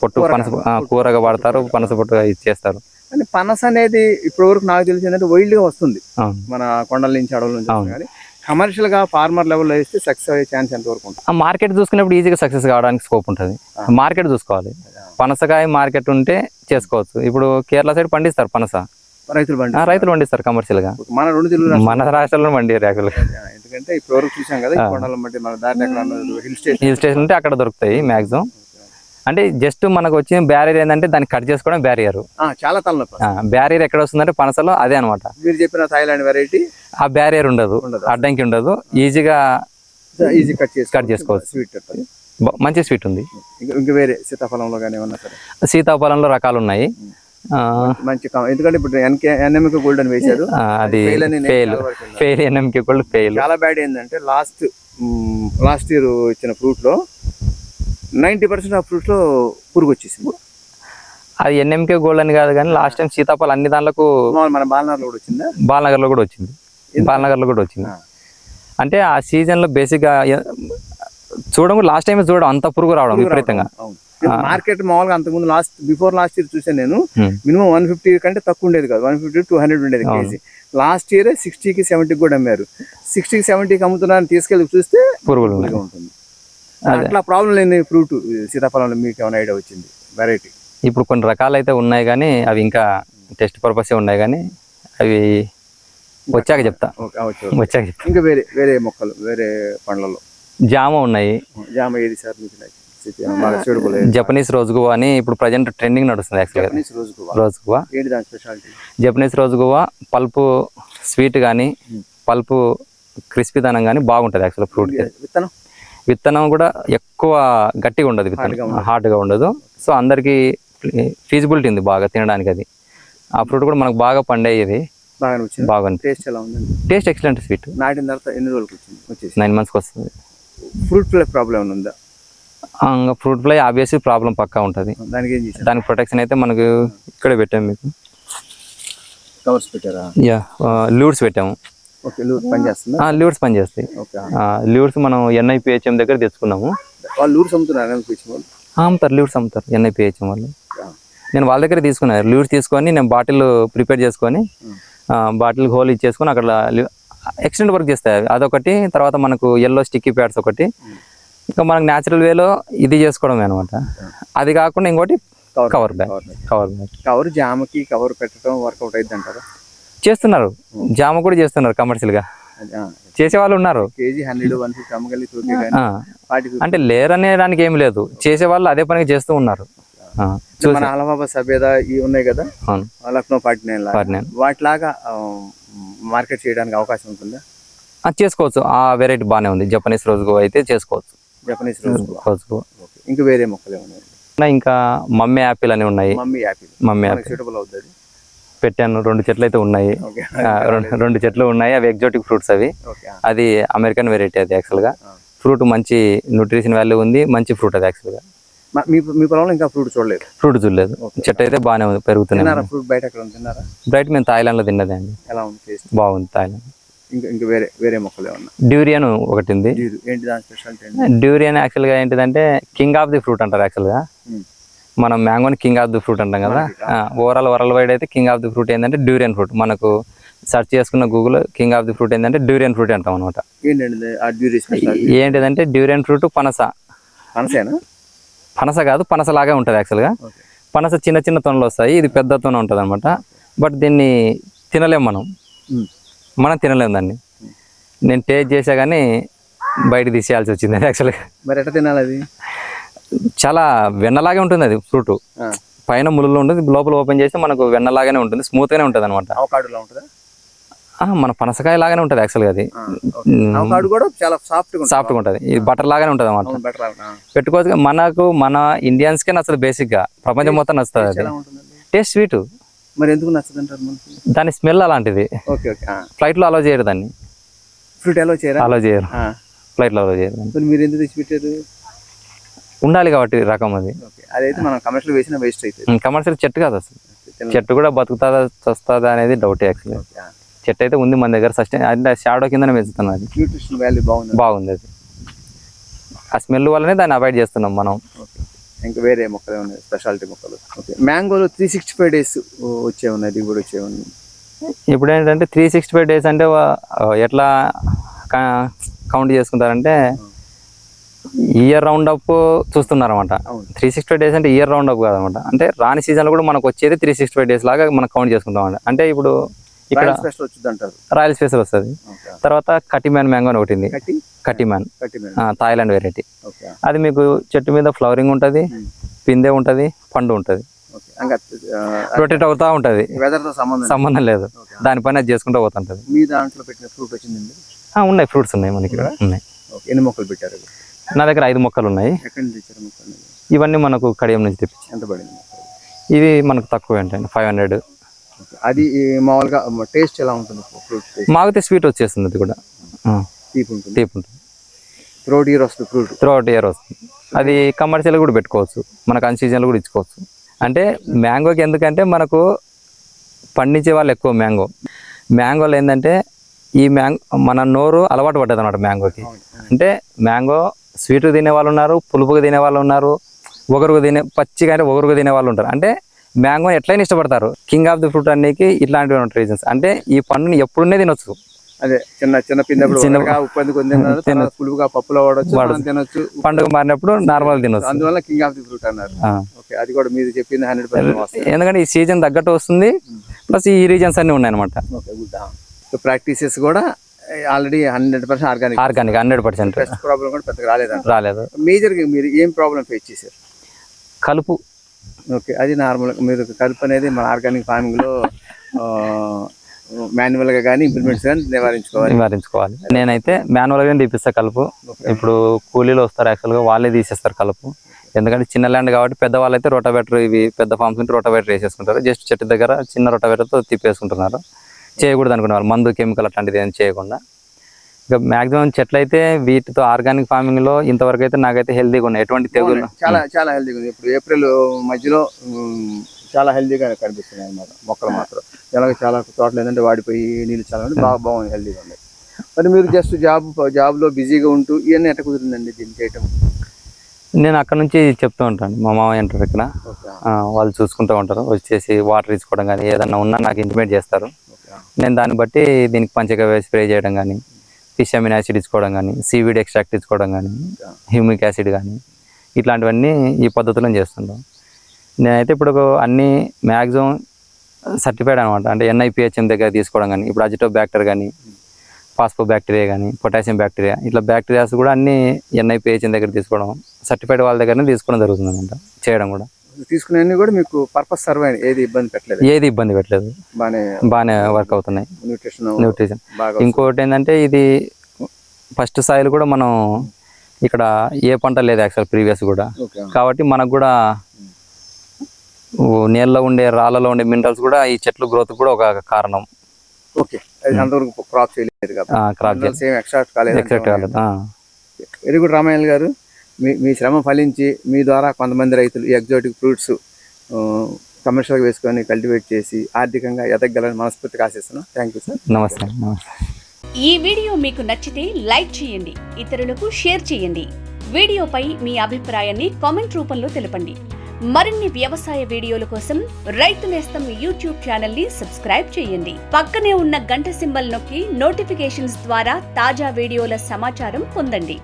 పొట్టు పనస కూరగా వాడతారు పనస పొట్టు ఇచ్చేస్తారు కానీ పనస అనేది ఇప్పటి వరకు నాకు తెలిసి ఏంటంటే వైల్డ్గా వస్తుంది. మన కొండల నుంచి అడవుల నుంచి కానీ కమర్షియల్గా ఫార్మర్ లెవెల్లో వేస్తే సక్సెస్ అయ్యే ఛాన్స్ ఎంత వరకు ఉంటుంది? ఆ మార్కెట్ చూసుకున్నప్పుడు ఈజీగా సక్సెస్ కావడానికి స్కోప్ ఉంటుంది. మార్కెట్ చూసుకోవాలి. పనసకాయ మార్కెట్ ఉంటే చేసుకోవచ్చు. ఇప్పుడు కేరళ సైడ్ పండిస్తారు పనస. రైతులు ఆ, రైతులు పండిస్తారు కమర్షియల్గా మన రెండు తెలుగు రాష్ట్రాలు. మన రాష్ట్రాల్లో పండిరు యాక్చువల్ ఎందుకంటే ఇప్పటి వరకు చూసాం కదా కొండల మన ఎక్కడ హిల్ స్టేషన్ హిల్ స్టేషన్ ఉంటే అక్కడ దొరుకుతాయి మాక్సిమం అంటే జస్ట్ మనకు వచ్చిన బ్యారియర్ ఏంటంటే దాన్ని కట్ చేసుకోవడం బ్యారియర్ ఆ, చాలా తలనొప్పి. బ్యారియర్ ఎక్కడ వస్తుందంటే పనసలో అదే అనమాట మీరు చెప్పిన థాయిలాండ్ వెరైటీ ఆ బ్యారియర్ ఉండదు. అడ్డంకి ఉండదు. ఈజీగా ఈజీ కట్ చేసి Cut చేసుకోవచ్చు. స్వీట్ మంచి స్వీట్ ఉంది. ఇంకా వేరే సీతాఫలంలో కానీ ఏమన్నా సరే? సీతాఫలంలో రకాలు ఉన్నాయి. ఆ, మంచి ఎందుకంటే ఇప్పుడు ఎన్కే ఎన్ఎంకి గోల్డ్ అని వేశారు. అది ఫెయిల్. ఫెయిల్ ఎన్ఎంకి కూడా ఫెయిల్ చాలా బ్యాడ్ ఏంటంటే లాస్ట్ లాస్ట్ ఇయర్ ఇచ్చిన ఫ్రూట్ లో నైన్టీ పర్సెంట్ ఆ ఫ్రూట్లో పురుగు వచ్చేసింది అది ఎన్ఎంకే గోల్డ్ అని కాదు కానీ లాస్ట్ టైం సీతాఫలం అన్ని మామూలు మన బాలనార్లో కూడా వచ్చిందా? బాలనగర్లో కూడా వచ్చింది. బాలనగర్లో కూడా వచ్చింది. అంటే ఆ సీజన్లో బేసిక్గా చూడడం లాస్ట్ టైం చూడడం అంత పురుగు రావడం విపరీతంగా. మార్కెట్ మామూలుగా అంతకుముందు లాస్ట్ బిఫోర్ లాస్ట్ ఇయర్ చూసాను నేను. మినిమం వన్ ఫిఫ్టీ కంటే తక్కువ ఉండేది కాదు. వన్ ఫిఫ్టీ టూ హండ్రెడ్ ఉండేది కేజీ. లాస్ట్ ఇయర్ సిక్స్టీకి సెవెంటీకి కూడా అమ్మారు. సిక్స్టీకి సెవెంటీకి అమ్ముతున్నారని తీసుకెళ్ళి చూస్తే పురుగులు ఉంటుంది. అట్లా ప్రాబ్లం లేని ఫ్రూట్ సీతాఫలంలో మీకు ఏమైనా ఐడియా వచ్చింది? వెరైటీ ఇప్పుడు కొన్ని రకాలు అయితే ఉన్నాయి కానీ అవి ఇంకా టెస్ట్ పర్పస్ ఉన్నాయి కానీ అవి వచ్చాక చెప్తా. వచ్చాక చెప్తా. ఇంకా వేరే వేరే మొక్కలు వేరే పండ్లలో? జామ ఉన్నాయి. జామ ఏది సార్ మీకు జపనీస్ రోజ్ గువా అని ఇప్పుడు ప్రజెంట్ ట్రెండింగ్ నడుస్తుంది యాక్చువల్గా జపనీస్ రోజు గువ్వ. రోజ్ గువా ఏంటి దాని speciality Japanese rose guava pulp sweet కానీ పల్పు క్రిస్పీదనం కానీ బాగుంటుంది యాక్చువల్ ఫ్రూట్ విత్తనం? విత్తనం కూడా ఎక్కువ గట్టిగా ఉండదు విత్తనం. హార్డ్గా ఉండదు. సో అందరికీ ఫీజిబిలిటీ ఉంది బాగా తినడానికి అది. ఆ ఫ్రూట్ కూడా మనకు బాగా పండేది బాగా టేస్ట్ ఎలా ఉందండి? టేస్ట్ ఎక్సలెంట్ స్వీట్ నాటిన తర్వాత ఎన్ని రోజులకు వచ్చింది? వచ్చేసి నైన్ మంత్స్కి వస్తుంది. ఫ్రూట్ ఫ్లై ప్రాబ్లం ఉందా? ఫ్రూట్ ఫ్లై ఆబ్వియస్లీ ప్రాబ్లం పక్కా ఉంటుంది. దానికి దానికి ప్రొటెక్షన్ అయితే మనకు ఇక్కడే పెట్టాము మీకు. కవర్స్ పెట్టారా? యా ల్యూడ్స్ పెట్టాము. ఓకే లూర్ పని ల్యూడ్స్ మనం ఎన్ఐపిహెచ్ఎం దగ్గర తెచ్చుకున్నాము. వాళ్ళు లూర్స్ అమ్ముతారు అమ్ముతారు ఎన్ఐపిహెచ్ఎం వాళ్ళు. నేను వాళ్ళ దగ్గర తీసుకున్నాను. ల్యూడ్స్ తీసుకొని నేను బాటిల్ ప్రిపేర్ చేసుకొని బాటిల్ హోల్ ఇచ్చేసుకొని అక్కడ ఎక్స్టెండ్ వర్క్ చేస్తాయి అదొకటి తర్వాత మనకు ఎల్లో స్టిక్కీ ప్యాడ్స్ ఒకటి. ఇంకా మనకు న్యాచురల్ వేలో ఇది చేసుకోవడమే అనమాట అది కాకుండా ఇంకోటి cover cover bag cover bag cover జామకి cover పెట్టడం వర్కౌట్ అయింది అంటారా? చేస్తున్నారు. జామ కూడా చేస్తున్నారు కమర్షియల్గా చేసే వాళ్ళు ఉన్నారు. అంటే లేరనే దానికి ఏం లేదు. చేసే వాళ్ళు అదే పనిగా చేస్తూ ఉన్నారు. ఆ, మన అలహాబాద్ సభ్యత ఇవి ఉన్నాయి కదా? లక్నో. వాటిలాగా మార్కెట్ చేయడానికి అవకాశం ఉంటుందా? ఆ, చేసుకోవచ్చు. ఆ వెరైటీ బాగానే ఉంది. జపనీస్ రోజు అయితే చేసుకోవచ్చు. జపనీస్ రోజు రోజు ఓకే. ఇంకా వేరే మొక్కలు ఇంకా మమ్మీ యాపిల్ అని ఉన్నాయి. Mummy apple. Mummy apple. Suitable అవుతుంది పెట్టాను. రెండు చెట్లు అయితే ఉన్నాయి రెండు- చెట్లు ఉన్నాయి. అవి ఎగ్జాటిక్ ఫ్రూట్స్ అవి. అది అమెరికన్ వెరైటీ అది యాక్చువల్గా. ఫ్రూట్ మంచి న్యూట్రిషన్ వాల్యూ ఉంది. మంచి ఫ్రూట్ అది యాక్చువల్గా మ- మీ పొలంలో ఇంకా ఫ్రూట్ చూడలేదు? ఫ్రూట్ చూడలేదు. చెట్టు అయితే బాగానే ఉంది పెరుగుతున్నాయి. ఫ్రూట్ బయట ఎక్కడ తిన్నారా? మేము థాయిలాండ్లో తిన్నదే అండి. ఎలా ఉంది బాగుంది థాయిలాండ్ ఇంకా ఇంకా వేరే వేరే మొక్కలు ఏమన్నా? డ్యూరియన్ ఒకటి ఉంది. డ్యూరియన్ యాక్చువల్గా ఏంటిదంటే కింగ్ ఆఫ్ ది ఫ్రూట్ అంటారు యాక్చువల్గా. మనం మ్యాంగోని కింగ్ ఆఫ్ ది ఫ్రూట్ అంటాం కదా. ఓవరాల్ వరల్డ్ వైడ్ అయితే కింగ్ ఆఫ్ ది ఫ్రూట్ ఏంటంటే డ్యూరియన్ ఫ్రూట్ మనకు సెర్చ్ చేసుకున్న Google king of the fruit ఏంటంటే డ్యూరియన్ ఫ్రూట్ అంటాం అనమాట ఏంటిదంటే డ్యూరియన్ ఫ్రూట్ పనస. పనసేనా? పనస కాదు పనస లాగే ఉంటుంది యాక్చువల్గా పనస చిన్న చిన్న తొనలు వస్తాయి ఇది పెద్ద తొన ఉంటుంది అనమాట బట్ దీన్ని తినలేం మనం. మనం తినలేం దాన్ని. నేను టేస్ట్ చేసా కానీ బయట తీసేయాల్సి వచ్చింది <laughs> యాక్చువల్గా మరి ఎట్లా తినాలి అది? చాలా వెన్నలాగే ఉంటుంది అది ఫ్రూట్. పైన ముళ్ళు ఉంటుంది లోపల ఓపెన్ చేస్తే మనకు వెన్నలాగానే ఉంటుంది స్మూత్గానే ఉంటుంది అనమాట మన పనసకాయ లాగానే ఉంటుంది యాక్చువల్గా అది. కూడా చాలా సాఫ్ట్గా ఉంటుంది. సాఫ్ట్గా ఉంటుంది. ఇది బటర్ లాగానే ఉంటుంది అనమాట పెట్టుకోవచ్చు మనకు మన ఇండియన్స్కే నచ్చదు బేసిక్గా ప్రపంచం మొత్తం నచ్చుతుంది అది. టేస్ట్ స్వీట్ మరి ఎందుకు నచ్చదు అంటారు మనకి దాని స్మెల్ అలాంటిది. ఫ్లైట్లో అలో చేయరు దాన్ని. ఫ్రూట్ ఎలా చేయరా? అలో చేయరు. ఫ్లైట్లో అలో చేయరు మరి మీరు ఎందుకు తెచ్చి పెట్టారు ఉండాలి కాబట్టి రకం అది. అదైతే మనం కమర్షియల్ వేసిన వేస్ట్ అవుతుంది కమర్షియల్ చెట్టు కాదు అసలు. చెట్టు కూడా బతుకుతుందా చస్తుందా అనేది డౌట్ యాక్చువల్లీ. చెట్టు అయితే ఉంది మన దగ్గర సస్టైన్ అంటే షాడో కిందనే పెంచుతున్నాం అది. న్యూట్రిషన్ వాల్యూ బాగుంది. బాగుంది అది. ఆ స్మెల్ వల్లనే దాన్ని అవాయిడ్ చేస్తున్నాం మనం. ఇంకా వేరే మొక్కలు ఉన్నాయి స్పెషాలిటీ మొక్కలు? ఓకే. మ్యాంగోలో త్రీ సిక్స్టీ ఫైవ్ డేస్ వచ్చే ఉన్నాయి దిగుబడి వచ్చే ఉన్నాయి. ఇప్పుడు ఏంటంటే త్రీ సిక్స్టీ ఫైవ్ డేస్ అంటే ఎట్లా కౌంట్ చేసుకుంటారంటే ఇయర్ రౌండ్ అప్ చూస్తున్నారు అనమాట అవును. త్రీ సిక్స్టీ ఫైవ్ డేస్ అంటే ఇయర్ రౌండ్ అప్ కాదనమాట అంటే రాని సీజన్లో కూడా మనకు వచ్చేది త్రీ సిక్స్టీ ఫైవ్ డేస్ లాగా మనం కౌంట్ చేసుకుంటాం అండి అంటే ఇప్పుడు ఇక్కడ స్పెషల్ రాయల్ స్పేస్ వస్తుంది. తర్వాత కటిమ్యాన్ మ్యాంగో అని ఒకటి ఉంది. కట్టి కటిమ్యాన్ థాయిలాండ్ వెరైటీ అది మీకు చెట్టు మీద ఫ్లవరింగ్ ఉంటుంది Hmm. పిందె ఉంటుంది పండు ఉంటుంది. రొటేట్ అవుతా ఉంటుంది. సంబంధం లేదు. దానిపైన అది చేసుకుంటూ పోతుంటది. మీ దాంట్లో పెట్టిన ఫ్రూట్ వచ్చిందండి? ఆ, ఉన్నాయి. ఫ్రూట్స్ ఉన్నాయి మనకి ఇక్కడ? ఉన్నాయి. ఎన్ని మొక్కలు పెట్టారు? నా దగ్గర ఐదు మొక్కలు? ఉన్నాయి ఇవన్నీ మనకు కడియం నుంచి తెప్పించి ఎంత పడింది ఇవి మనకు తక్కువ ఏంటండి ఫైవ్ హండ్రెడ్. అది మామూలుగా టేస్ట్ ఎలా ఉంటుంది? మాగితే స్వీట్ వచ్చేస్తుంది అది కూడా. తీపి ఉంటుంది. తీపి ఉంటుంది. త్రోట్ ఇయర్ వస్తుంది ఫ్రూట్. త్రూ అవుట్ ఇయర్ వస్తుంది. అది కమర్షియల్ కూడా పెట్టుకోవచ్చు. మనకు అన్ సీజన్లో కూడా ఇచ్చుకోవచ్చు. అంటే మ్యాంగోకి ఎందుకంటే మనకు పండించే వాళ్ళు ఎక్కువ మ్యాంగో. మ్యాంగోలో ఏంటంటే ఈ మ్యాంగో మన నోరు అలవాటు పడ్డది అనమాట మ్యాంగోకి అంటే మ్యాంగో స్వీట్ తినే వాళ్ళు ఉన్నారు పులుపుగా తినే వాళ్ళు ఉన్నారు ఒగరుగా తినే పచ్చిగా అంటే ఒగరుగా తినే వాళ్ళు ఉంటారు. అంటే మ్యాంగో ఎట్లయినా ఇష్టపడతారు. కింగ్ ఆఫ్ ది ఫ్రూట్ అన్నికి ఇట్లాంటివి ఉంటాయి రీజన్స్ అంటే ఈ పండుని ఎప్పుడునే తినొచ్చు. అదే చిన్న చిన్న పిందెప్పుడు చిన్న- పులుపుగా పప్పులో వాడచ్చు తినొచ్చు. పండుగ మారినప్పుడు నార్మల్ తినొచ్చు. అందువల్ల కింగ్ ఆఫ్ ది ఫ్రూట్ అన్నారు. ఓకే అది కూడా మీరు చెప్పింది హండ్రెడ్ పర్సెంట్ ఎందుకంటే ఈ సీజన్ తగ్గట్టు వస్తుంది ప్లస్ ఈ రీజన్స్ అన్ని గుడ్. సో ప్రాక్టీసెస్ కూడా already hundred percent organic. Organic hundred percent. Pest problem కూడా పెద్దగా రాలేదంట. రాలేదు. మేజర్గా మీరు ఏం ప్రాబ్లం ఫేస్ చేశారు? కలుపు. ఓకే అది నార్మల్ మీరు కలుపు అనేది మన ఆర్గానిక్ ఫార్మింగ్లో మాన్యువల్గా కానీ ఇంప్లిమెంట్స్ కానీ నివారించుకోవాలి. నివారించుకోవాలి. నేనైతే మాన్యువల్గా తీపిస్తా కలుపు. ఇప్పుడు కూలీలు వస్తారు యాక్చువల్గా వాళ్ళే తీసేస్తారు కలుపు. ఎందుకంటే చిన్న ల్యాండ్ కాబట్టి పెద్ద వాళ్ళైతే రోటావేటర్ ఇవి పెద్ద ఫార్మ్స్ ఉంటే రోటావేటర్ వేసేసుకుంటారు. జస్ట్ చెట్టు దగ్గర చిన్న రోటావేటర్తో తిప్పేసుకుంటున్నారు చేయకూడదు అనుకునేవారు. మందు కెమికల్ అట్లాంటిది ఏం చేయకుండా. ఇక మాక్సిమం చెట్లు అయితే వీటితో ఆర్గానిక్ ఫార్మింగ్లో ఇంతవరకు అయితే నాకైతే హెల్తీగా ఉన్నాయి. ఎటువంటి తెగులు చాలా చాలా హెల్తీగా ఉంది. ఇప్పుడు ఏప్రిల్ మధ్యలో చాలా హెల్తీగా కనిపిస్తున్నాయి అన్నమాట మొక్కలు మాత్రం. ఎలాగ చాలా తోటలు ఏంటంటే వాడిపోయి నీళ్ళు చాలా బాగా బాగుంది హెల్తీగా ఉంది మరి మీరు జస్ట్ జాబ్ జాబ్లో బిజీగా ఉంటూ ఇవన్నీ ఎట్ట కుదిరిందండి దీన్ని చేయటం? నేను అక్కడ నుంచి చెప్తూ ఉంటాను. మా మామయ్య అంటారు ఇక్కడ. వాళ్ళు చూసుకుంటూ ఉంటారు. వచ్చేసి వాటర్ ఇచ్చుకోవడం కానీ ఏదన్నా ఉన్నా నాకు ఇంటిమేట్ చేస్తారు. నేను దాన్ని బట్టి దీనికి పంచగవ్య స్ప్రే చేయడం కానీ ఫిష్ అమిన్ యాసిడ్ ఇచ్చుకోవడం కానీ సీవీడ్ ఎక్స్ట్రాక్ట్ ఇచ్చుకోవడం కానీ హ్యూమిక్ యాసిడ్ కానీ ఇట్లాంటివన్నీ ఈ పద్ధతిలో చేస్తుంటాం. నేనైతే ఇప్పుడు అన్నీ మ్యాక్సిమం సర్టిఫైడ్ అనమాట అంటే ఎన్ఐపిహెచ్ఎం దగ్గర తీసుకోవడం కానీ ఇప్పుడు అజిటో బ్యాక్టర్ కానీ పాస్పో బ్యాక్టీరియా కానీ పొటాషియం బ్యాక్టీరియా ఇట్లా బ్యాక్టీరియాస్ కూడా అన్నీ ఎన్ఐపిహెచ్ఎం దగ్గర తీసుకోవడం సర్టిఫైడ్ వాళ్ళ దగ్గరనే తీసుకోవడం జరుగుతుంది అనమాట చేయడం కూడా. తీసుకునే కూడా మీకు పర్పస్ సర్వ్ అయిన ఏది ఇబ్బంది పెట్టలేదు ఏది ఇబ్బంది పెట్టలేదు బాగానే బాగానే వర్క్ అవుతున్నాయి న్యూట్రిషన్ న్యూట్రిషన్ ఇంకోటి ఏంటంటే ఇది ఫస్ట్ సాయిల్ కూడా మనం ఇక్కడ ఏ పంట లేదు యాక్చువల్ ప్రీవియస్ కూడా కాబట్టి మనకు కూడా నీళ్ళలో ఉండే రాళ్ళలో ఉండే మినరల్స్ కూడా ఈ చెట్లు గ్రోత్ కూడా ఒక కారణం ఓకే అంతవరకు క్రాప్ చేయలేదు క్రాప్ ఎక్స్ట్రాక్ట్ కాలేదు ఎక్సెక్ట్ కాలేదు ఆ. వెరీ గుడ్ రామాయణ గారు మీ మీ శ్రమ ఫలించి మీ ద్వారా కొంతమంది రైతులు ఈ ఎగ్జాటిక్ ఫ్రూట్స్ కమర్షియల్గా వేసుకొని కల్టివేట్ చేసి ఆర్థికంగా ఎదగలని మనస్ఫూర్తిగా ఆశిస్తున్నాం. థ్యాంక్ యూ సార్ నమస్తే నమస్తే. ఈ వీడియో మీకు నచ్చితే లైక్ చేయండి ఇతరులకు షేర్ చేయండి. వీడియోపై మీ అభిప్రాయాన్ని కామెంట్ రూపంలో తెలపండి. మరిన్ని వ్యవసాయ వీడియోల కోసం రైతు నేస్తం యూట్యూబ్ ఛానల్ని సబ్స్క్రైబ్ చేయండి. పక్కనే ఉన్న గంట సింబల్ నొక్కి నోటిఫికేషన్స్ ద్వారా తాజా వీడియోల సమాచారం పొందండి.